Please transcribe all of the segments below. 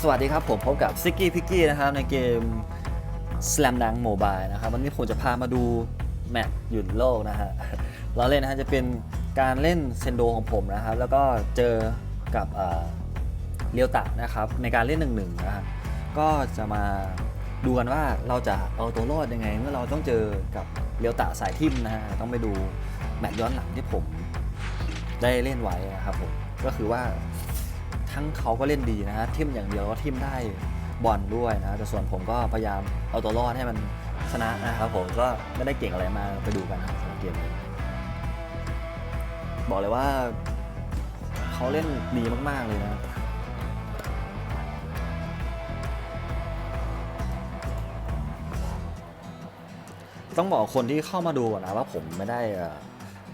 สวัสดีครับผมพบกับซิกกี้พิกกี้นะครับในเกม Slam Dunk Mobile นะครับวันนี้ผมจะพามาดูแมตช์หยุดโลกนะฮะเราเล่นนะฮะจะเป็นการเล่นเซนโดของผมนะครับ แล้วก็เจอกับเอ่อเรียวตะนะครับ ในการเล่นหนึ่งหนึ่งนะฮะก็จะมาดูกันว่าเราจะเอาตัวรอดยังไง เมื่อเราต้องเจอกับเรียวตะสายทิมนะฮะต้องไปดูแมตช์ย้อนหลังที่ผมได้เล่นไว้นะครับผมก็คือว่า ทั้งเขาก็เล่นดีนะฮะทิมอย่างเดียวก็ทิมได้บอลด้วยนะแต่ส่วนผมก็พยายามเอาตัวรอดให้มันชนะนะครับผมก็ไม่ได้เก่งอะไรมาไปดูกันนะสำหรับเกมนี้บอกเลยว่าเขาเล่นดีมากๆเลยนะต้องบอกคนที่เข้ามาดูนะว่าผมไม่ได้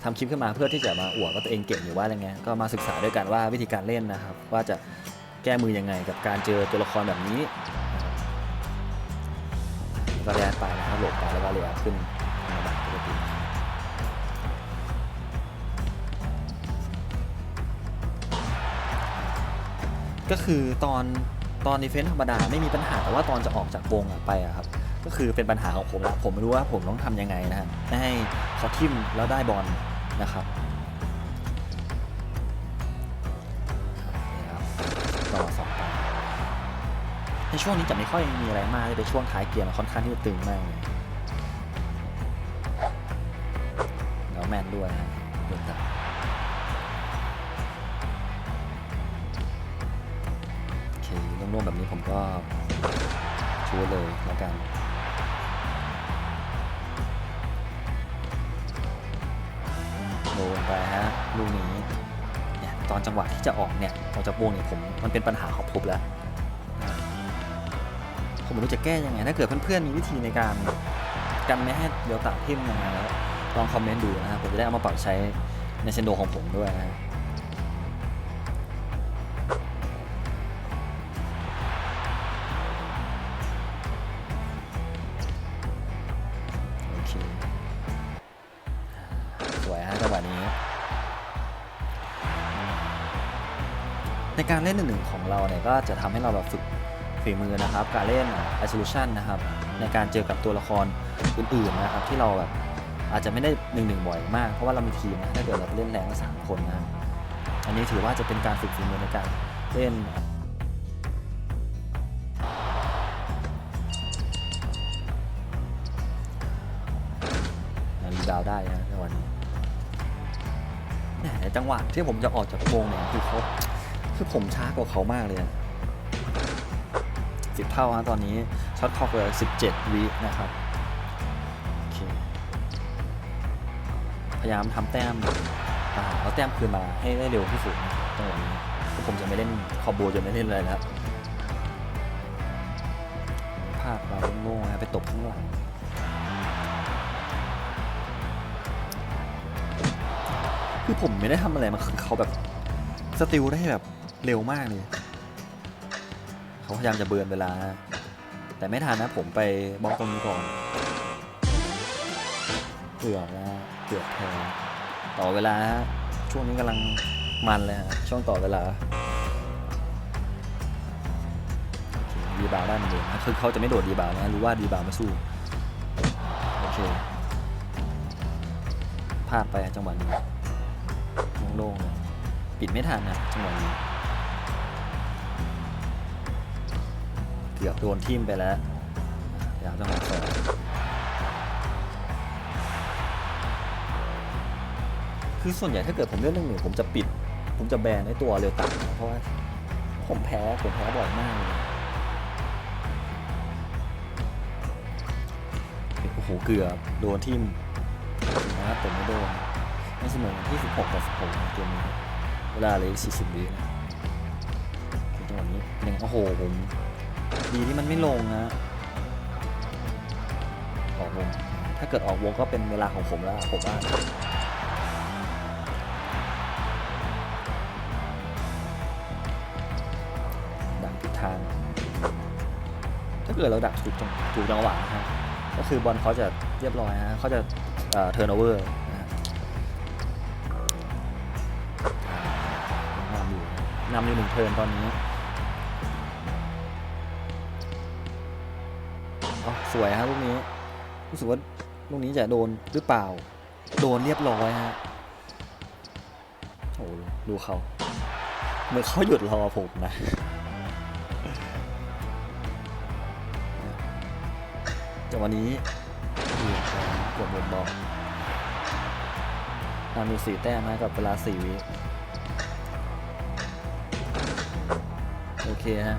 ทำคลิปขึ้นมาเพื่อที่จะมาอวดว่าตัวเองเก่งหรือว่าอะไรเงี้ยก็มาศึกษาด้วยกันว่าวิธีการเล่นนะครับ ว่าจะแก้มือยังไงกับการเจอตัวละครแบบนี้นะครับก็เรียนไปนะครับโหลดไปแล้วก็เรียนขึ้นมาแบบปกติก็คือตอนตอนดีเฟนส์ธรรมดาไม่มีปัญหาแต่ว่าตอนจะออกจากวงไปอะครับก็คือเป็นปัญหาของผมละผมไม่รู้ว่าผมต้องทำยังไงนะฮะไม่ให้เขาทิ่มแล้วได้บอล นะครับต่อสองไปในช่วงนี้จะไม่ค่อยมีอะไรมากเลยเป็นช่วงท้ายเกมค่อนข้างที่จะตึงมากเลยแล้วแมนด้วยนะเดือดตาโอเคร่วมๆแบบนี้ผมก็ชูเลยแล้วกัน โดนไปฮะลูกนี้เนี่ยตอนจังหวะที่จะออกเนี่ยออกจากวงเนี่ยผมมันเป็นปัญหาของผมแล้วผมไม่รู้จะแก้ยังไงถ้าเกิดเพื่อนๆมีวิธีในการกันไม่ให้เดี๋ยวตาทิ่มยังไงแล้วลองคอมเมนต์ดูนะครับผมจะได้เอามาปรับใช้ในเซนโดของผมด้วยนะครับ ในการเล่นหนึ่งของเราเนี่ยก็จะทำให้เราแบบฝึกฝีมือนะครับ การเล่น isolation นะครับ ในการเจอกับตัวละครอื่นๆนะครับ ที่เราแบบอาจจะไม่ได้หนึ่งหนึ่งบ่อยมากเพราะว่าเรามีทีมนะถ้าเกิดเราเล่นแรงก็สามคนนะอันนี้ถือว่าจะเป็นการฝึกฝีมือในการเล่นรีบาวได้นะจังหวะนี้เนี่ยในจังหวะที่ผมจะออกจากวงเนี่ยคือเขา คือผมช้ากว่าเขามากเลยสิบเท่าฮะตอนนี้ช็อตคอกเลยสิบเจ็ดวินะครับพยายามทำแต้มเอาแต้มคืนมาให้ได้เร็วที่สุดนะจังหวะนี้ผมจะไม่เล่นคอมโบจะไม่เล่นอะไรแล้วพลาดมาโง่ๆนะไปตบข้างหลังคือผมไม่ได้ทำอะไรมาคือเขาแบบสติลได้แบบ เร็วมากเลยเขาพยายามจะเบิร์นเวลา แต่ไม่ทันนะผมไปบล็อกตรงนี้ก่อนเกือบนะเกือบแพ้ต่อเวลาฮะช่วงนี้กำลังมันเลยฮะช่วงต่อเวลาดีบาวได้เหมือนเดิมนะคือเขาจะไม่โดดดีบาวนะรู้ว่าดีบาวไม่สู้โอเคพลาดไปจังหวะนี้โล่งๆเลยปิดไม่ทันนะจังหวะนี้ กือบโดนทิ่มไปแล้วเดี๋ยวจังหวะสองคือส่วนใหญ่ถ้าเกิดผมเล่นเรื่องหนึ่งผมจะปิด ผมจะแบนไอ้ตัวเร็วตัดเพราะว่าผมแพ้ ผมแพ้บ่อยมากเลยโอ้โห เกือบโดนทิ่มนะครับผมไม่โดนไม่เสมอกันที่ 16ต่อ16นเกมนี้เวลาเลย40วินะจังหวะนี้หนึ่งโอ้โหผม ดีที่มันไม่ลงนะ ออกวง ถ้าเกิดออกวงก็เป็นเวลาของผมแล้ว ผมว่าดักผิดทาง ถ้าเกิดเราดักถูกจังถูกจังหวะนะฮะก็คือบอลเขาจะเรียบร้อยนะเขาจะเอ่อ turn over นะฮะนำอยู่นำอยู่หนึ่งเทิร์นตอนนี้ วยฮะลูกนี้รู้สึกว่าลูกนี้จะโดนหรือเปล่า โดนเรียบร้อยฮะโอ้โหดูเขาเหมือนเขาหยุดรอผมนะจังหวะนี้ดูกดบนบอลนามีสี่แต้มนะกับเวลาสี่วิโอเคฮะ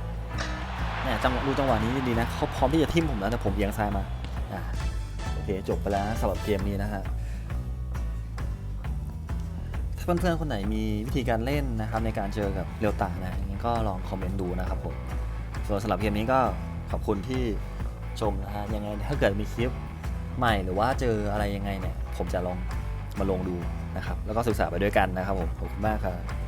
แหมจังหวะดูจังหวะนี้ดีนะเขาพร้อมที่จะทิ่มผมแล้วแต่ผมเอียงซ้ายมาอะโอเคจบไปแล้วสำหรับเกมนี้นะฮะถ้าเพื่อนๆคนไหนมีวิธีการเล่นนะครับในการเจอกับเรียวตานะงั้นก็ลองคอมเมนต์ดูนะครับผมส่วนสำหรับเกมนี้ก็ขอบคุณที่ชมนะฮะยังไงถ้าเกิดมีคลิปใหม่หรือว่าเจออะไรยังไงเนี่ยผมจะลองมาลงดูนะครับแล้วก็ศึกษาไปด้วยกันนะครับผมขอบคุณมากครับ